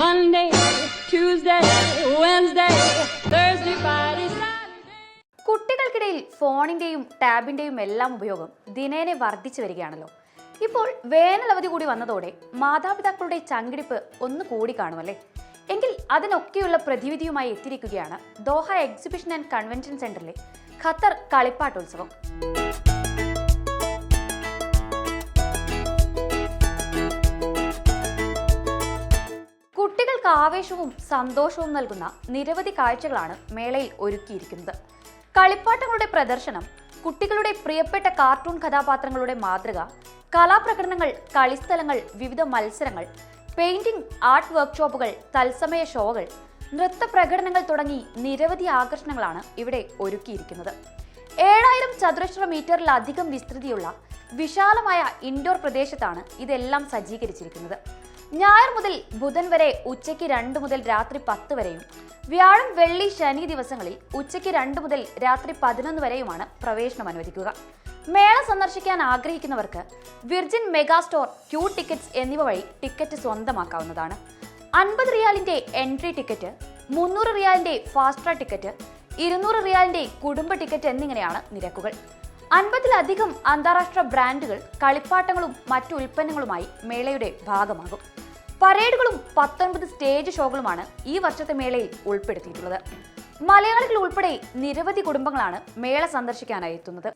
Monday, Tuesday, Wednesday, Thursday, Friday. കുട്ടികൾക്കിടയിൽ ഫോണിന്റെയും ടാബിന്റെയും എല്ലാം ഉപയോഗം ദിനേനെ വർദ്ധിച്ചു വരികയാണല്ലോ. ഇപ്പോൾ വേനലവധി കൂടി വന്നതോടെ മാതാപിതാക്കളുടെ ചങ്കിടിപ്പ് ഒന്ന് കൂടി കാണുമല്ലേ? എങ്കിൽ അതിനൊക്കെയുള്ള പ്രതിവിധിയുമായി എത്തിയിരിക്കുകയാണ് ദോഹ എക്സിബിഷൻ ആൻഡ് കൺവെൻഷൻ സെന്ററിലെ ഖത്തർ കളിപ്പാട്ടോത്സവം. കുട്ടികൾക്ക് ആവേശവും സന്തോഷവും നൽകുന്ന നിരവധി കാഴ്ചകളാണ് മേളയിൽ ഒരുക്കിയിരിക്കുന്നത്. കളിപ്പാട്ടങ്ങളുടെ പ്രദർശനം കുട്ടികളുടെ പ്രിയപ്പെട്ട കാർട്ടൂൺ കഥാപാത്രങ്ങളുടെ മാതൃക കലാപ്രകടനങ്ങൾ കളിസ്ഥലങ്ങൾ വിവിധ മത്സരങ്ങൾ പെയിന്റിംഗ് ആർട്ട് വർക്ക്ഷോപ്പുകൾ തത്സമയ ഷോകൾ നൃത്ത പ്രകടനങ്ങൾ തുടങ്ങി നിരവധി ആകർഷണങ്ങളാണ് ഇവിടെ ഒരുക്കിയിരിക്കുന്നത്. ഏഴായിരം ചതുരശ്ര മീറ്ററിലധികം വിസ്തൃതിയുള്ള വിശാലമായ ഇൻഡോർ പ്രദേശത്താണ് ഇതെല്ലാം സജ്ജീകരിച്ചിരിക്കുന്നത്. ഞായർ മുതൽ ബുധൻ വരെ ഉച്ചയ്ക്ക് രണ്ട് മുതൽ രാത്രി പത്ത് വരെയും വ്യാഴം വെള്ളി ശനി ദിവസങ്ങളിൽ ഉച്ചയ്ക്ക് രണ്ട് മുതൽ രാത്രി പതിനൊന്ന് വരെയുമാണ് പ്രവേശനം അനുവദിക്കുക. മേള സന്ദർശിക്കാൻ ആഗ്രഹിക്കുന്നവർക്ക് Virgin Mega Store Q Tickets എന്നിവ വഴി ടിക്കറ്റ് സ്വന്തമാക്കാവുന്നതാണ്. അൻപത് റിയാലിന്റെ എൻട്രി ടിക്കറ്റ് മുന്നൂറ് റിയാലിന്റെ ഫാസ്റ്റ് ടിക്കറ്റ് ഇരുന്നൂറ് റിയാലിന്റെ കുടുംബ ടിക്കറ്റ് എന്നിങ്ങനെയാണ് നിരക്കുകൾ. അൻപതിലധികം അന്താരാഷ്ട്ര ബ്രാൻഡുകൾ കളിപ്പാട്ടങ്ങളും മറ്റു ഉൽപ്പന്നങ്ങളുമായി മേളയുടെ ഭാഗമാകും. പരേഡുകളും പത്തൊൻപത് സ്റ്റേജ് ഷോകളുമാണ് ഈ വർഷത്തെ മേളയിൽ ഉൾപ്പെടുത്തിയിട്ടുള്ളത്. മലയാളികൾ ഉൾപ്പെടെ നിരവധി കുടുംബങ്ങളാണ് മേള സന്ദർശിക്കാനായി എത്തുന്നത്.